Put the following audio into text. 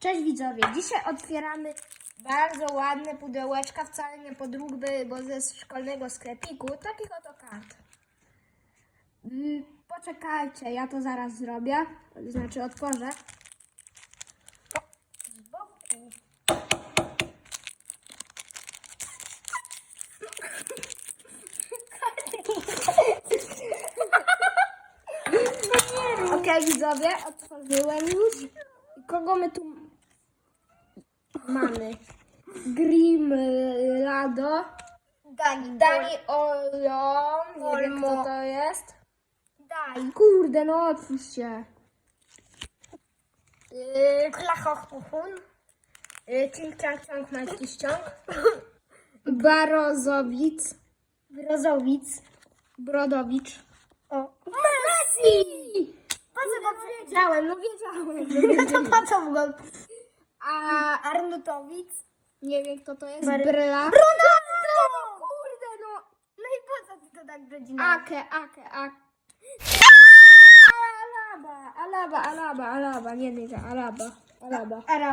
Cześć widzowie, dzisiaj otwieramy bardzo ładne pudełeczka, wcale nie podróbby, bo ze szkolnego sklepiku, takich oto kart. Mm, Poczekajcie, ja to zaraz zrobię, znaczy otworzę. Z boku. Okej widzowie, otworzyłem już. Kogo my tu mamy? Grim y, Lado, Dani, Dani Olom, nie wiem kto to jest. Daj. Kurde, no otwórz się. Yy, yy, Czang Majski Ściąg. Barozowic. Brozowic. Brodowicz. O. Messi! Po co go Wiedziałem, no wiedziałem. No to po co go? A Arnutowic. nie wiem kto to jest. Bry- Bryla. Ronaldo! Kurde, no. No i po co ty to tak rodzinę? Ake, ake, ake. Alaba, alaba, alaba, alaba. Nie, nie, alaba, alaba. Arab.